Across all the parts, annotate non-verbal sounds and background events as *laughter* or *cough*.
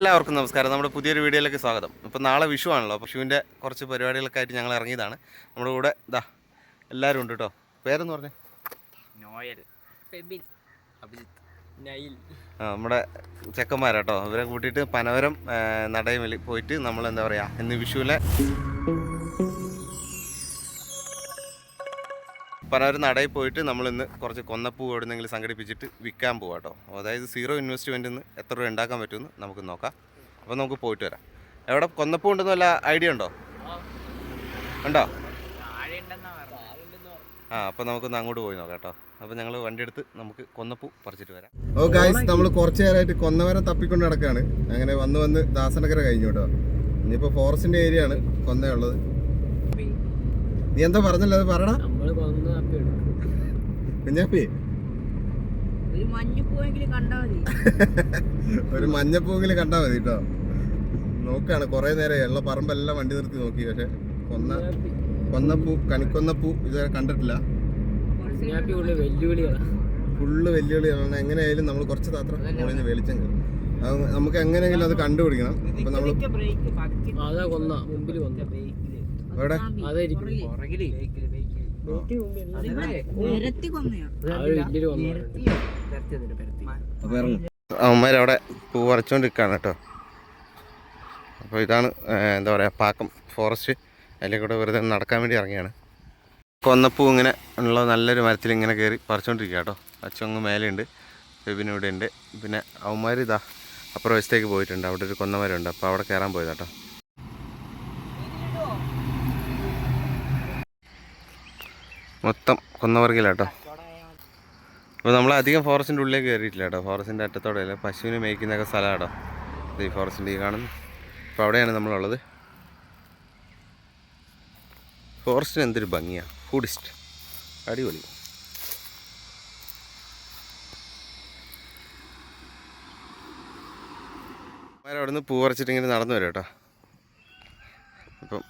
എല്ലാവർക്കും നമസ്കാരം. നമ്മുടെ പുതിയൊരു വീഡിയോയിലേക്ക് സ്വാഗതം. ഇപ്പോൾ നാളെ വിഷു ആണല്ലോ. വിഷുവിന്റെ കുറച്ച് പരിപാടികളൊക്കെ ആയിട്ട് ഞങ്ങൾ ഇറങ്ങിയതാണ്. നമ്മുടെ കൂടെ ഇതാ എല്ലാവരും ഉണ്ട് കേട്ടോ പേരെന്ന് പറഞ്ഞേ? നോയൽ. ഫെബിൻ. അഭിജിത്ത്. നൈൽ. ആ നമ്മുടെ ചെക്കന്മാരാട്ടോ ഇവരെ കൂട്ടിയിട്ട് പനവരം നടയമൽ പോയിട്ട് നമ്മൾ എന്താ പറയുക ഇന്ന് വിഷുവിലെ പനവരം നടയിൽ പോയിട്ട് നമ്മൾ ഇന്ന് കുറച്ച് കൊന്നപ്പൂ എവിടെന്നെങ്കിലും സംഘടിപ്പിച്ചിട്ട് വിൽക്കാൻ പോവാം കേട്ടോ അതായത് സീറോ ഇൻവെസ്റ്റ്മെന്റിൽ നിന്ന് എത്ര രൂപ ഉണ്ടാക്കാൻ പറ്റുമെന്ന് നമുക്ക് നോക്കാം. അപ്പോൾ നമുക്ക് പോയിട്ട് വരാം. എവിടെ? കൊന്നപ്പൂ ഉണ്ടെന്ന് വല്ല ഐഡിയ ഉണ്ടോ? ഉണ്ടോ? ആ അപ്പോൾ നമുക്കൊന്ന് അങ്ങോട്ട് പോയി നോക്കാം കേട്ടോ അപ്പോൾ ഞങ്ങൾ വണ്ടി എടുത്ത് നമുക്ക് കൊന്നപ്പൂ പറിച്ചിട്ട് വരാം. ഓ ഗായ്സ് നമ്മൾ കുറച്ച് നേരമായിട്ട് കൊന്നവരം തപ്പിക്കൊണ്ട് നടക്കുകയാണ് അങ്ങനെ വന്ന് വന്ന് ദാസനഗര കഴിഞ്ഞു കേട്ടോ ഇനിയിപ്പോൾ ഫോറസ്റ്റിന്റെ ഏരിയ ആണ് കൊന്നയുള്ളത്. നീ എന്താ പറഞ്ഞല്ലോ? അത് പറടാ കുഞ്ഞാപ്പി? *laughs* ഒരു മഞ്ഞപ്പൂവെങ്കിലും കണ്ടാ മതി. ഒരു മഞ്ഞപ്പൂവെങ്കിലും മതി കേട്ടോ നോക്കാണ് കുറേ നേരം ഉള്ള പറമ്പെല്ലാം വണ്ടി നിർത്തി നോക്കി പക്ഷെ കൊന്ന കൊന്നപ്പൂ കണിക്കൊന്നപ്പൂ ഇതുവരെ കണ്ടിട്ടില്ല. ഫുള്ള് വെല്ലുവിളികളാണ്. എങ്ങനെയായാലും നമ്മൾ കുറച്ച് താത്രം മുകളിൽ വെളിച്ചം കയറും. അത് നമുക്ക് എങ്ങനെയെങ്കിലും അത് കണ്ടുപിടിക്കണം. അപ്പൊ നമ്മൾ അതാ അവന്മാരവിടെ പൂ പറിച്ചുകൊണ്ടിരിക്കുകയാണ് കേട്ടോ. അപ്പോൾ ഇതാണ് എന്താ പറയാ പാക്കം ഫോറസ്റ്റ്. അതിലെ കൂടെ വെറുതെ നടക്കാൻ വേണ്ടി ഇറങ്ങിയാണ്. കൊന്നപ്പൂ ഇങ്ങനെ ഉള്ള നല്ലൊരു മരത്തിൽ ഇങ്ങനെ കയറി പറിച്ചുകൊണ്ടിരിക്കുക കേട്ടോ. അച്ചങ്ങ് മേലെയുണ്ട് പിന്നെ ഇവിടെ ഉണ്ട് പിന്നെ അവന്മാർ ഇതാ അപ്പുറം വശത്തേക്ക് പോയിട്ടുണ്ട്. അവിടെ ഒരു കൊന്നമരമുണ്ട്. അപ്പോൾ അവിടെ കയറാൻ പോയതാ മൊത്തം കൊന്നവർഗിലാട്ടോ. അപ്പോൾ നമ്മൾ അധികം ഫോറസ്റ്റിന്റെ ഉള്ളിലേക്ക് കയറിയിട്ടില്ല കേട്ടോ. ഫോറസ്റ്റിന്റെ അറ്റത്തോടെ അല്ല? പശുവിന് മേയ്ക്കുന്നൊക്കെ സ്ഥലം കേട്ടോ ഇത് ഈ ഫോറസ്റ്റിന്റെ ഈ കാണുന്നു അപ്പോൾ അവിടെയാണ് നമ്മളുള്ളത്. ഫോറസ്റ്റിന് എന്തൊരു ഭംഗിയാണ് ഫുഡിസ്റ്റ് അടിപൊളി. അവിടെ നിന്ന് പൂ പറിച്ചിട്ടിങ്ങനെ നടന്നു വരും കേട്ടോ അപ്പം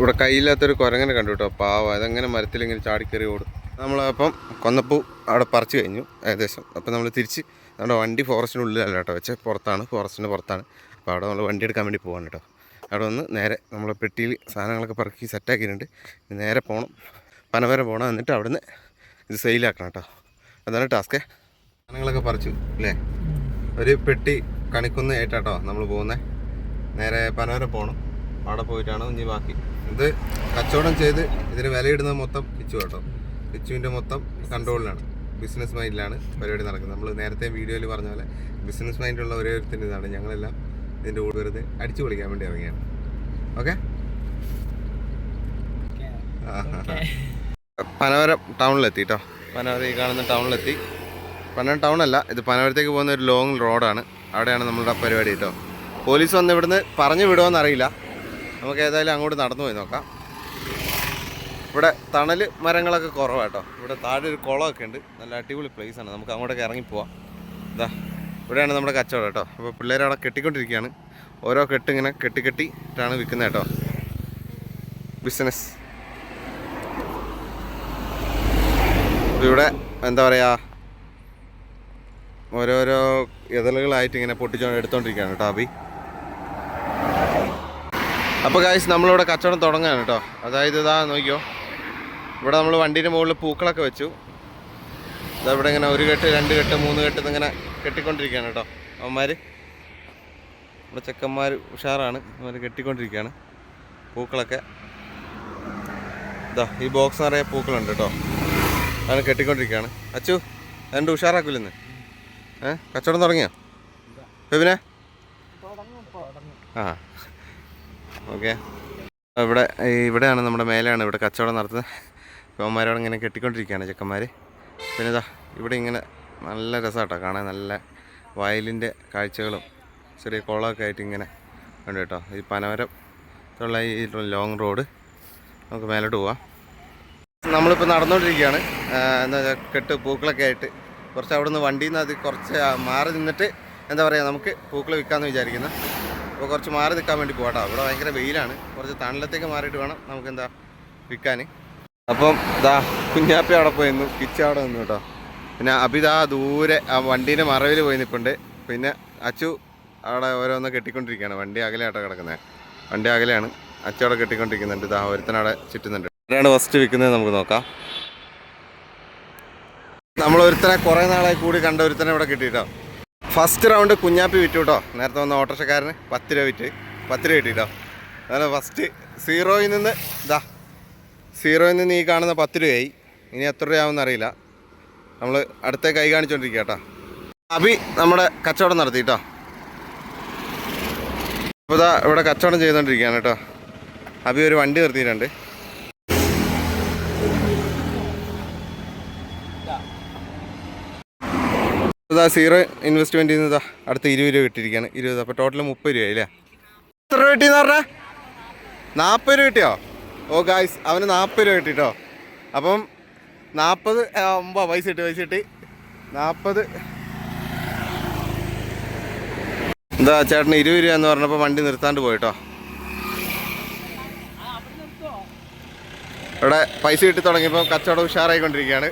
ഇവിടെ കയ്യില്ലാത്തൊരു കുരങ്ങനെ കണ്ടു കേട്ടോ. പാവ. അതങ്ങനെ മരത്തിൽ ഇങ്ങനെ ചാടിക്കറി ഓടും. നമ്മളപ്പം കൊന്നപ്പൂ അവിടെ പറിച്ചു കഴിഞ്ഞു ഏകദേശം. അപ്പം നമ്മൾ തിരിച്ച് നമ്മുടെ വണ്ടി ഫോറസ്റ്റിന്റെ ഉള്ളിലല്ല കേട്ടോ വെച്ച്. പുറത്താണ് ഫോറസ്റ്റിന്റെ പുറത്താണ്. അപ്പോൾ അവിടെ നമ്മൾ വണ്ടി എടുക്കാൻ വേണ്ടി പോകാൻ കേട്ടോ. അവിടെ വന്ന് നേരെ നമ്മൾ പെട്ടിയിൽ സാധനങ്ങളൊക്കെ പറക്കി സെറ്റാക്കിയിട്ടുണ്ട് നേരെ പോകണം പനവരെ പോകണം എന്നിട്ട് അവിടുന്ന് ഇത് സെയിലാക്കണം കേട്ടോ. അതാണ് ടാസ്ക് സാധനങ്ങളൊക്കെ പറിച്ചു അല്ലേ? ഒരു പെട്ടി കണിക്കുന്ന ഏറ്റാട്ടോ നമ്മൾ പോകുന്നത് നേരെ പനവരെ പോകണം അവിടെ പോയിട്ടാണ് ഇനി ബാക്കി. ഇത് കച്ചവടം ചെയ്ത് ഇതിന് വിലയിടുന്നത് മൊത്തം പിച്ചു കേട്ടോ. പിച്ചുവിന്റെ മൊത്തം കൺട്രോളിലാണ്. ബിസിനസ് മൈൻഡിലാണ് പരിപാടി നടക്കുന്നത്. നമ്മൾ നേരത്തെ വീഡിയോയിൽ പറഞ്ഞ പോലെ ബിസിനസ് മൈൻഡുള്ള ഒരേ ഒരുത്തിന്റെ ഇതാണ്. ഞങ്ങളെല്ലാം ഇതിന്റെ കൂടെ വെറുതെ അടിച്ചു പൊളിക്കാൻ വേണ്ടി ഇറങ്ങിയാണ്. ഓക്കെ? പനവരം ടൗണിലെത്തി കേട്ടോ പനവരം ഈ കാണുന്ന ടൗണിലെത്തി. പനവരം അല്ല. ഇത് പനവരത്തേക്ക് പോകുന്ന ഒരു ലോങ് റോഡാണ്. അവിടെയാണ് നമ്മളുടെ പരിപാടി കേട്ടോ പോലീസ് വന്ന് ഇവിടുന്ന് പറഞ്ഞു വിടുമോ അറിയില്ല നമുക്ക് ഏതായാലും അങ്ങോട്ട് നടന്നു പോയി നോക്കാം. ഇവിടെ തണൽ മരങ്ങളൊക്കെ കുറവാട്ടോ ഇവിടെ താഴെ ഒരു കുളമൊക്കെ ഉണ്ട്. നല്ല അടിപൊളി place ആണ്. നമുക്ക് അങ്ങോട്ടൊക്കെ ഇറങ്ങി പോവാം. ഇതാ ഇവിടെയാണ് നമ്മുടെ കച്ചവടം കേട്ടോ. അപ്പോൾ പിള്ളേർ അവിടെ കെട്ടിക്കൊണ്ടിരിക്കുകയാണ്. ഓരോ കെട്ട് ഇങ്ങനെ കെട്ടി കെട്ടിയിട്ടാണ് വിൽക്കുന്നത് കേട്ടോ. ബിസിനസ് ഇവിടെ എന്താ പറയുക ഓരോരോ ഇതളുകളായിട്ട് ഇങ്ങനെ പൊട്ടിച്ചോ എടുത്തോണ്ടിരിക്കുകയാണ് കേട്ടോ അബി അപ്പോൾ കാശ് നമ്മളിവിടെ കച്ചവടം തുടങ്ങാണ് കേട്ടോ അതായത് ഇതാ നോക്കിയോ. ഇവിടെ നമ്മൾ വണ്ടീന്റെ മുകളിൽ പൂക്കളൊക്കെ വെച്ചു. ഇതാ ഇവിടെ ഇങ്ങനെ ഒരു കെട്ട് രണ്ട് കെട്ട് മൂന്ന് കെട്ട് ഇങ്ങനെ കെട്ടിക്കൊണ്ടിരിക്കുകയാണ് കേട്ടോ അവന്മാർ ഇവിടെ ചെക്കന്മാർ ഉഷാറാണ്. അവന്മാർ കെട്ടിക്കൊണ്ടിരിക്കുകയാണ് പൂക്കളൊക്കെ. ഇതാ ഈ ബോക്സ് നിറയെ പൂക്കളുണ്ട് കേട്ടോ അതാണ് കെട്ടിക്കൊണ്ടിരിക്കുകയാണ്. അച്ചു രണ്ട് ഉഷാറാക്കില്ലെന്ന് ഏഹ് കച്ചവടം തുടങ്ങിയോ? പിന്നെ ആ. ഓക്കെ. ഇവിടെ ഇവിടെയാണ് നമ്മുടെ മേലെയാണ് ഇവിടെ കച്ചവടം നടത്തുന്നത്. ഇവന്മാരോട് ഇങ്ങനെ കെട്ടിക്കൊണ്ടിരിക്കുകയാണ് ചെക്കന്മാർ പിന്നെ ഇതാ ഇവിടെ ഇങ്ങനെ നല്ല രസമാട്ടോ കാണാൻ. നല്ല വയലിന്റെ കാഴ്ചകളും ചെറിയ കുളമൊക്കെ ആയിട്ട് ഇങ്ങനെ ഉണ്ട് കേട്ടോ. ഈ പനവരത്തുള്ള ഈ ലോങ് റോഡ് നമുക്ക് മേലോട്ട് പോവാം. നമ്മളിപ്പോൾ നടന്നുകൊണ്ടിരിക്കുകയാണ് എന്താ വെച്ചാൽ കെട്ട് പൂക്കളൊക്കെ ആയിട്ട് കുറച്ച് അവിടെ നിന്ന് വണ്ടിയിൽ നിന്ന് അത് കുറച്ച് മാറി നിന്നിട്ട് എന്താ പറയുക നമുക്ക് പൂക്കൾ വിൽക്കാമെന്ന് വിചാരിക്കുന്നു. അപ്പോൾ കുറച്ച് മാറി നിൽക്കാൻ വേണ്ടി പോകട്ടോ ഇവിടെ ഭയങ്കര വെയിലാണ്. കുറച്ച് തണലത്തേക്ക് മാറിയിട്ട് വേണം നമുക്ക് എന്താ വിൽക്കാൻ അപ്പം ഇതാ കുഞ്ഞാപ്പി അവിടെ പോയി നിന്നു. കിച്ച അവിടെ നിന്നു കേട്ടോ. പിന്നെ അഭിതാ ദൂരെ ആ വണ്ടീന്റെ മറവിൽ പോയി നിൽപ്പുണ്ട് പിന്നെ അച്ചു അവിടെ ഓരോന്ന് കെട്ടിക്കൊണ്ടിരിക്കുകയാണ്. വണ്ടി അകലെയാട്ടോ കിടക്കുന്നത് വണ്ടി അകലെയാണ്. അച്ചു അവിടെ കെട്ടിക്കൊണ്ടിരിക്കുന്നുണ്ട്. ഇതാ ഒരുത്തനവിടെ ചുറ്റുന്നുണ്ട്. ആരാണ് ഫസ്റ്റ് വിൽക്കുന്നത് നമുക്ക് നോക്കാം. നമ്മൾ ഒരുത്തനെ കുറേ നാളായി കൂടി കണ്ട ഒരുത്തനെ ഇവിടെ കിട്ടിയിട്ടോ. ഫസ്റ്റ് റൗണ്ട് കുഞ്ഞാപ്പി വിറ്റു കേട്ടോ. നേരത്തെ വന്ന ഓട്ടോറിക്ഷക്കാരന് പത്ത് രൂപ വിറ്റ്. പത്ത് രൂപ കിട്ടിട്ടോ. അതാണ് ഫസ്റ്റ് സീറോയിൽ നിന്ന് ഇതാ സീറോയിൽ നിന്ന് ഈ കാണുന്ന പത്ത് രൂപയായി. ഇനി എത്ര രൂപയാവുമെന്ന് അറിയില്ല. നമ്മൾ അടുത്ത കൈ കാണിച്ചുകൊണ്ടിരിക്കുക കേട്ടോ. അഭി നമ്മുടെ കച്ചവടം നടത്തി കേട്ടോ. അപ്പോൾ ഇതാ ഇവിടെ കച്ചവടം ചെയ്തുകൊണ്ടിരിക്കുകയാണ് കേട്ടോ. അഭി ഒരു വണ്ടി നിർത്തിയിട്ടുണ്ട്. ഇതാ സീറോ ഇൻവെസ്റ്റ്മെന്റ് ചെയ്യുന്നത് അടുത്ത ഇരുപത് രൂപ കിട്ടിയിരിക്കുകയാണ്. ഇരുപത് അപ്പോൾ ടോട്ടൽ മുപ്പത് രൂപ അല്ലേ എത്ര രൂപ കിട്ടിയെന്ന് പറഞ്ഞാൽ നാൽപ്പത് രൂപ കിട്ടിയോ? ഓ ഗായ്സ് അവന് നാൽപ്പത് രൂപ കിട്ടിട്ടോ? അപ്പം നാൽപ്പത് ഒമ്പോ പൈസ കിട്ടി പൈസ കിട്ടി. നാൽപ്പത് എന്താ ചേട്ടന് ഇരുപത് രൂപ എന്ന് പറഞ്ഞപ്പോൾ വണ്ടി നിർത്താണ്ട് പോയിട്ടോ. ഇവിടെ പൈസ കിട്ടി തുടങ്ങിയപ്പോൾ കച്ചവടം ഉഷാറായിക്കൊണ്ടിരിക്കുകയാണ്.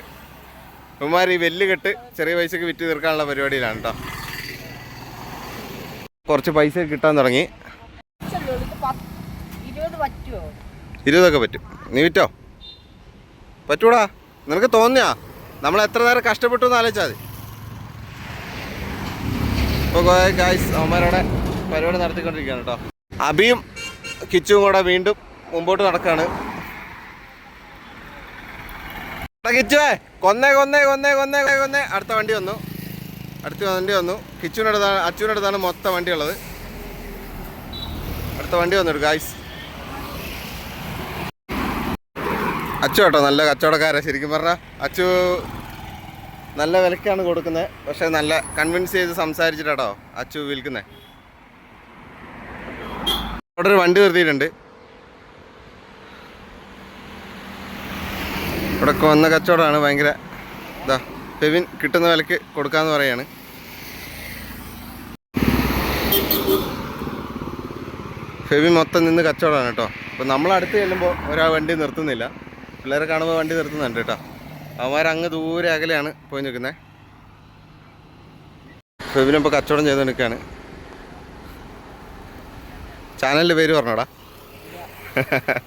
ഉമ്മാർ ഈ വെല്ല് കെട്ട് ചെറിയ പൈസക്ക് വിറ്റ് തീർക്കാനുള്ള പരിപാടിയിലാണ് കേട്ടോ കുറച്ച് പൈസ കിട്ടാൻ തുടങ്ങി. ഇരുപതൊക്കെ പറ്റും. നീ വിറ്റോ? പറ്റൂടാ. നിനക്ക് തോന്നിയാ? നമ്മൾ എത്ര നേരം കഷ്ടപ്പെട്ടു എന്ന് ആലോചിച്ചാൽ മതി. ഇപ്പോൾ ഗായ്സ് പരിപാടി നടത്തിക്കൊണ്ടിരിക്കുകയാണ് കേട്ടോ അബിയും കിച്ചും കൂടെ വീണ്ടും മുമ്പോട്ട് നടക്കുകയാണ്. കിച്ചുവേ കൊന്നേ കൊന്നേ കൊന്നേ കൊന്നേ കൊന്നേ അടുത്ത വണ്ടി വന്നു. അടുത്ത വണ്ടി വന്നു. കിച്ചുവിനടുത്താണ് അച്ചുവിനടുത്താണ് മൊത്തം വണ്ടി ഉള്ളത് അടുത്ത വണ്ടി വന്നു ഗായ്സ് അച്ചു കേട്ടോ നല്ല കച്ചവടക്കാരാ. ശരിക്കും പറഞ്ഞാൽ അച്ചു നല്ല വിലക്കാണ് കൊടുക്കുന്നത് പക്ഷെ നല്ല കൺവിൻസ് ചെയ്ത് സംസാരിച്ചിട്ടാട്ടോ അച്ചു വിൽക്കുന്നത് അവിടെ ഒരു വണ്ടി നിർത്തിയിട്ടുണ്ട്. ഇവിടെ വന്ന കച്ചവടമാണ് ഭയങ്കര ഇതാ പെവിൻ കിട്ടുന്ന വിലക്ക് കൊടുക്കാന്ന് പറയാണ്. ഫെവിൻ മൊത്തം നിന്ന് കച്ചവടമാണ് കേട്ടോ. അപ്പോൾ നമ്മൾ അടുത്ത് ചെല്ലുമ്പോൾ ഒരാൾ വണ്ടി നിർത്തുന്നില്ല. പിള്ളേരെ കാണുമ്പോൾ വണ്ടി നിർത്തുന്നുണ്ട് കേട്ടോ. അവന്മാരങ്ങ് ദൂരെ അകലെയാണ് പോയി നിൽക്കുന്നത് ഫെബിനിപ്പോൾ കച്ചവടം ചെയ്ത് നിൽക്കുകയാണ് ചാനലിന്റെ പേര് പറഞ്ഞോടാ. *laughs*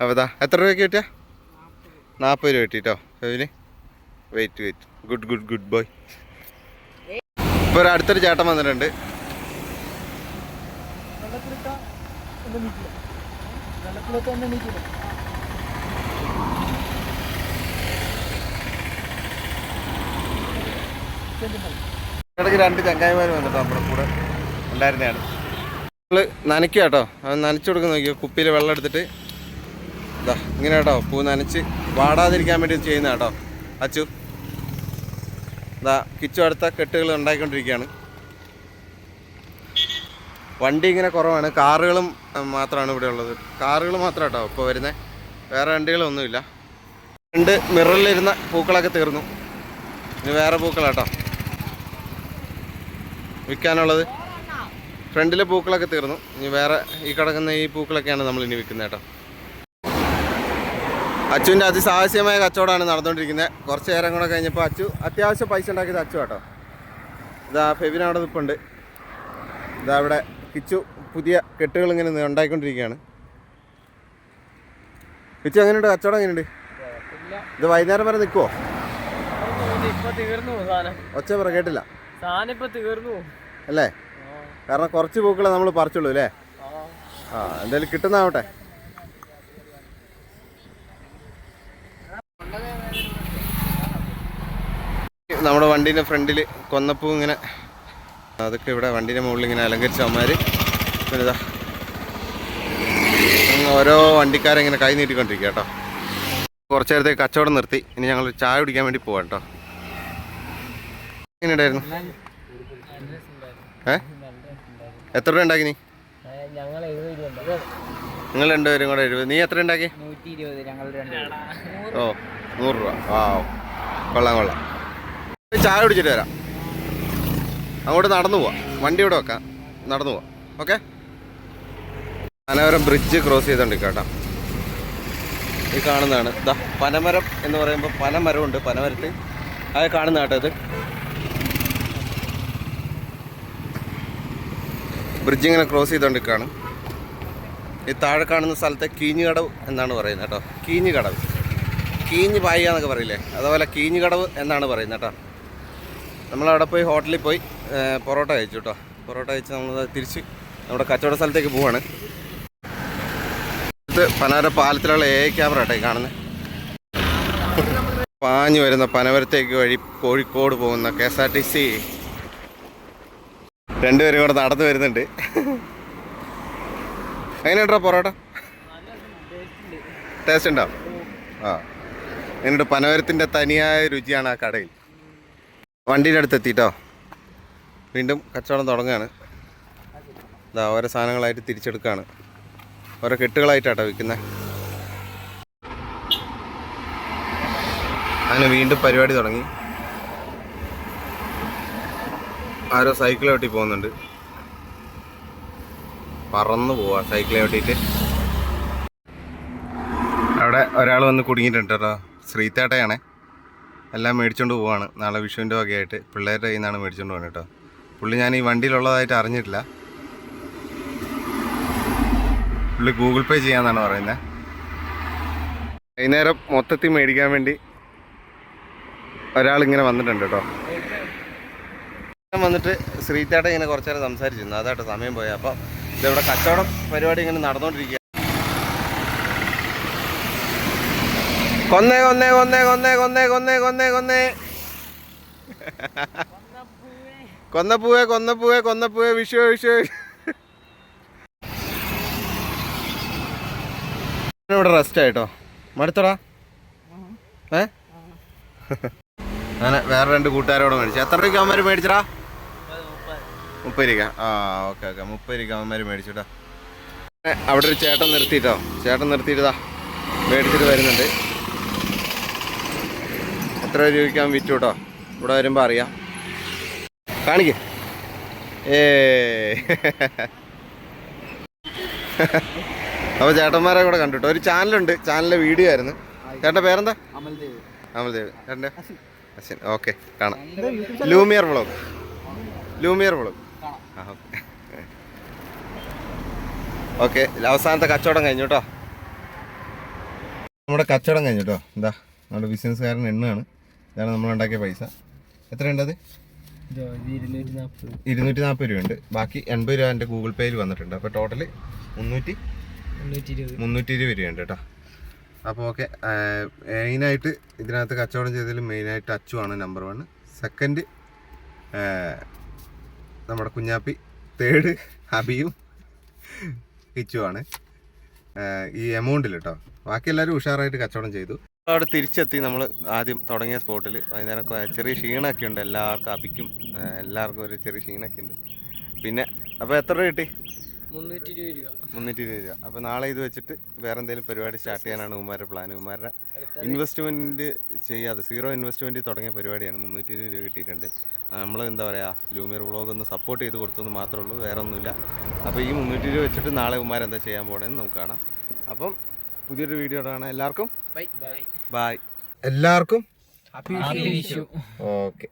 അപ്പോൾ എത്ര രൂപയ്ക്ക് കിട്ടിയ? നാൽപ്പത് രൂപ കിട്ടിട്ടോ അതിന് wait wait good good good boy ഇപ്പോൾ ഒരു അടുത്തൊരു ചേട്ടൻ വന്നിട്ടുണ്ട്. ഇടയ്ക്ക് രണ്ട് ചങ്ങായിമാർ വന്നിട്ടോ നമ്മുടെ കൂടെ. ഉണ്ടായിരുന്നതാണ്. നമ്മൾ നനയ്ക്കുക കേട്ടോ അത് നനച്ചു കൊടുക്കുന്ന നോക്കിയോ? കുപ്പിയിൽ വെള്ളം എടുത്തിട്ട് ഇതാ ഇങ്ങനെ കേട്ടോ പൂ നനച്ച് വാടാതിരിക്കാൻ വേണ്ടി ചെയ്യുന്ന കേട്ടോ അച്ചു. ഇതാ കിച്ചു അടുത്ത കെട്ടുകൾ ഉണ്ടാക്കിക്കൊണ്ടിരിക്കുകയാണ് വണ്ടി ഇങ്ങനെ കുറവാണ്. കാറുകളും മാത്രമാണ് ഇവിടെ ഉള്ളത്. കാറുകൾ മാത്രം കേട്ടോ ഇപ്പോൾ വരുന്നത് വേറെ വണ്ടികളൊന്നുമില്ല. രണ്ട് മിററിലിരുന്ന പൂക്കളൊക്കെ തീർന്നു. ഇനി വേറെ പൂക്കളാട്ടോ വിൽക്കാനുള്ളത്. ഫ്രണ്ടിലെ പൂക്കളൊക്കെ തീർന്നു. ഇനി വേറെ ഈ കിടക്കുന്ന ഈ പൂക്കളൊക്കെയാണ് നമ്മൾ ഇനി വിൽക്കുന്നത് കേട്ടോ. അച്ചുവിന്റെ അതിസാഹസ്യമായ കച്ചവടമാണ് നടന്നുകൊണ്ടിരിക്കുന്നത്. കുറച്ച് നേരം കൂടെ കഴിഞ്ഞപ്പോൾ അച്ചു അത്യാവശ്യം പൈസ ഉണ്ടാക്കിയത് അച്ചു കേട്ടോ ഇതാ ഫെബിൻ അവിടെ നിൽപ്പുണ്ട് ഇതാ അവിടെ കിച്ചു പുതിയ കെട്ടുകൾ ഇങ്ങനെ ഉണ്ടായിക്കൊണ്ടിരിക്കുകയാണ്. കിച്ചു എങ്ങനെയുണ്ട്? കച്ചവടം എങ്ങനെയുണ്ട്? ഇത് വൈകുന്നേരം വരെ നിൽക്കുമോ ഒച്ച പറ കേട്ടില്ല. അല്ലേ? കാരണം കുറച്ച് പൂക്കളെ നമ്മൾ പറിച്ചുള്ളൂ അല്ലേ? ആ എന്തായാലും കിട്ടുന്നാവട്ടെ നമ്മുടെ വണ്ടീന്റെ ഫ്രണ്ടിൽ കൊന്നപ്പൂ ഇങ്ങനെ അതൊക്കെ ഇവിടെ വണ്ടീന്റെ മുകളിൽ ഇങ്ങനെ അലങ്കരിച്ച അമ്മമാർ പിന്നെ ഇതാ ഓരോ വണ്ടിക്കാരെ ഇങ്ങനെ കൈ നീട്ടിക്കൊണ്ടിരിക്കുക കേട്ടോ. കുറച്ച് നേരത്തേക്ക് കച്ചവടം നിർത്തി. ഇനി ഞങ്ങൾ ചായ കുടിക്കാൻ വേണ്ടി പോവാം കേട്ടോ. എങ്ങനെയുണ്ടായിരുന്നു ഏ? എത്ര രൂപ ഉണ്ടാക്കി നീ? നിങ്ങൾ രണ്ടുപേരും കൂടെ എഴുപത്. നീ എത്ര ഉണ്ടാക്കി? ഓ നൂറ് രൂപ. ആ കൊള്ളാം കൊള്ളാം. ചായ കുടിച്ചിട്ട് വരാം. അങ്ങോട്ട് നടന്നു പോവാം. വണ്ടി ഇവിടെ വെക്കാം. നടന്നു പോവാം. ഓക്കെ? പനമരം ബ്രിഡ്ജ് ക്രോസ് ചെയ്തുണ്ട് കേട്ടോ. ഈ കാണുന്നതാണ്. ഇതാ പനമരം എന്ന് പറയുമ്പോൾ പനമരമുണ്ട്. പനമരത്ത്. അത് കാണുന്ന കേട്ടോ ഇത്. ബ്രിഡ്ജ് ഇങ്ങനെ ക്രോസ് ചെയ്തുകൊണ്ട് കാണും ഈ താഴെ കാണുന്ന സ്ഥലത്തെ കീഞ്ഞുകടവ് എന്നാണ് പറയുന്നത് കേട്ടോ. കീഞ്ഞുകടവ്. കീഞ്ഞ് പായ എന്നൊക്കെ പറയില്ലേ? അതുപോലെ കീഞ്ഞുകടവ് എന്നാണ് പറയുന്നത് കേട്ടോ. നമ്മളവിടെ പോയി ഹോട്ടലിൽ പോയി പൊറോട്ട കഴിച്ചു കേട്ടോ പൊറോട്ട കഴിച്ച് നമ്മൾ തിരിച്ച് നമ്മുടെ കച്ചവട സ്ഥലത്തേക്ക് പോവാണ്. ഇത് പനാര പാലത്തിലുള്ള എ ക്യാമറ കേട്ടോ ഈ കാണുന്നത് പാഞ്ഞു വരുന്ന പനവരത്തേക്ക് വഴി കോഴിക്കോട് പോകുന്ന K S R T C. രണ്ടുപേരും കൂടെ നടന്നു വരുന്നുണ്ട്. എങ്ങനെയുണ്ടോ പൊറോട്ട? ടേസ്റ്റ് ഉണ്ടോ? ആ. എന്നിട്ട് പനവരത്തിന്റെ തനിയായ രുചിയാണ് ആ കടയിൽ. വണ്ടീന്റെ അടുത്ത് എത്തിയിട്ടോ വീണ്ടും കച്ചവടം തുടങ്ങുകയാണ് ഇതാ ഓരോ സാധനങ്ങളായിട്ട് തിരിച്ചെടുക്കുകയാണ് ഓരോ കെട്ടുകളായിട്ടാട്ടോ വിൽക്കുന്നത് അങ്ങനെ വീണ്ടും പരിപാടി തുടങ്ങി. ആരോ സൈക്കിൾ വെട്ടി പോകുന്നുണ്ട്. പറന്നു പോവാ സൈക്കിൾ വെട്ടിയിട്ട് അവിടെ ഒരാൾ വന്ന് കുടുങ്ങിയിട്ടുണ്ട് കേട്ടോ. ശ്രീത്തേട്ടയാണേ. എല്ലാം മേടിച്ചുകൊണ്ട് പോവാണ്. നാളെ വിഷുവിന്റെ വകയായിട്ട് പിള്ളേരുടെ കയ്യിൽ നിന്നാണ് മേടിച്ചുകൊണ്ട് പോകുന്നത് കേട്ടോ പുള്ളി ഞാൻ ഈ വണ്ടിയിലുള്ളതായിട്ട് അറിഞ്ഞിട്ടില്ല. പുള്ളി ഗൂഗിൾ പേ ചെയ്യാന്നാണ് പറയുന്നത് വൈകുന്നേരം മൊത്തത്തിൽ മേടിക്കാൻ വേണ്ടി ഒരാളിങ്ങനെ വന്നിട്ടുണ്ട് കേട്ടോ വന്നിട്ട് ശ്രീത്തേട്ട ഇങ്ങനെ കുറച്ചേരം സംസാരിച്ചിരുന്നു. അതാട്ടോ സമയം പോയി. അപ്പം ഇതിവിടെ കച്ചവടം പരിപാടി ഇങ്ങനെ നടന്നുകൊണ്ടിരിക്കുക കൊന്നേ കൊന്നേ കൊന്നേ കൊന്നേ കൊന്നേ കൊന്നേ കൊന്നേ കൊന്നേ. കൊന്നപ്പൂവേ കൊന്നപ്പൂവേ കൊന്നപ്പൂവേ വിഷു വിഷു ഇവിടെ റെസ്റ്റ് ആയിട്ടോ? മടുത്തടാ. ഏ? അങ്ങനെ വേറെ രണ്ട് കൂട്ടുകാരോട് മേടിച്ചു. എത്ര രൂപയ്ക്ക് അവന്മാർ മേടിച്ചടാ? മുപ്പത് രൂപ ആ ഓക്കെ ഓക്കെ. മുപ്പത് രൂപ അവന്മാർ മേടിച്ചുട്ടാ അവിടെ ഒരു ചേട്ടൻ നിർത്തിയിട്ടോ ചേട്ടൻ നിർത്തിയിട്ടാ മേടിച്ചിട്ട് വരുന്നുണ്ട്. എത്ര രൂപയ്ക്കാൻ വിറ്റു കേട്ടോ. ഇവിടെ വരുമ്പോൾ അറിയാം. കാണിക്കേ. ഏ. അപ്പോൾ ചേട്ടന്മാരെ കൂടെ കണ്ടു കേട്ടോ ഒരു ചാനലുണ്ട്. ചാനലിലെ വീഡിയോ ആയിരുന്നു. ചേട്ടന്റെ പേരെന്താ? അമൽദേവ്. ചേട്ടന്റെ അശ്വിൻ. ഓക്കെ കാണാം. Lumiere vlog. Lumiere vlog. Okay. Okay അവസാനത്തെ കച്ചവടം കഴിഞ്ഞു കേട്ടോ. നമ്മുടെ കച്ചവടം കഴിഞ്ഞു കേട്ടോ. എന്താ? നമ്മുടെ ബിസിനസ്സുകാരൻ എണ്ണാണ് ഇതാണ് നമ്മളുണ്ടാക്കിയ പൈസ. എത്രയുണ്ടത് ഇരുന്നൂറ്റി നാൽപ്പത് രൂപ. ഉണ്ട് രൂപയുണ്ട്. ബാക്കി എൺപത് രൂപ എന്റെ ഗൂഗിൾ പേയിൽ വന്നിട്ടുണ്ട്. അപ്പോൾ ടോട്ടൽ മുന്നൂറ്റി മുന്നൂറ്റി ഇരുപത് മുന്നൂറ്റി ഇരുപത് രൂപയുണ്ട് കേട്ടോ. അപ്പോൾ ഓക്കെ മെയിനായിട്ട് ഇതിനകത്ത് കച്ചവടം ചെയ്തതിൽ മെയിനായിട്ട് അച്ചുവാണ് നമ്പർ വൺ. സെക്കൻഡ് നമ്മുടെ കുഞ്ഞാപ്പി. തേർഡ് ഹബിയും കിച്ചുവാണ് ഈ എമൗണ്ടിൽ കേട്ടോ. ബാക്കി എല്ലാവരും ഉഷാറായിട്ട് കച്ചവടം ചെയ്തു. അവിടെ തിരിച്ചെത്തി നമ്മൾ ആദ്യം തുടങ്ങിയ സ്പോട്ടിൽ വൈകുന്നേരം ചെറിയ ക്ഷീണമൊക്കെ ഉണ്ട്. എല്ലാവർക്കും അപിക്കും എല്ലാവർക്കും ഒരു ചെറിയ ക്ഷീണമൊക്കെ ഉണ്ട്. പിന്നെ അപ്പോൾ എത്ര രൂപ കിട്ടി? മുന്നൂറ്റി ഇരുപത് രൂപ. മുന്നൂറ്റി ഇരുപത് രൂപ. അപ്പോൾ നാളെ ഇത് വെച്ചിട്ട് വേറെ എന്തെങ്കിലും പരിപാടി സ്റ്റാർട്ട് ചെയ്യാനാണ് ഉമാരുടെ പ്ലാൻ ഉമാരുടെ ഇൻവെസ്റ്റ്മെന്റ് ചെയ്യാതെ സീറോ ഇൻവെസ്റ്റ്മെന്റ് തുടങ്ങിയ പരിപാടിയാണ്. മുന്നൂറ്റി ഇരുപത് രൂപ കിട്ടിയിട്ടുണ്ട്. നമ്മൾ എന്താ പറയുക ലൂമിയർ വ്ളോഗ് ഒന്ന് സപ്പോർട്ട് ചെയ്ത് കൊടുത്തെന്ന് മാത്രമേ ഉള്ളൂ. വേറെ ഒന്നുമില്ല അപ്പോൾ ഈ മുന്നൂറ്റി രൂപ വെച്ചിട്ട് നാളെ ഉമാർ എന്താ ചെയ്യാൻ പോകണമെന്ന് നമുക്ക് കാണാം. അപ്പം പുതിയൊരു വീഡിയോ കാണാം എല്ലാവർക്കും ബൈ ബൈ ബൈ എല്ലാവർക്കും ഓക്കെ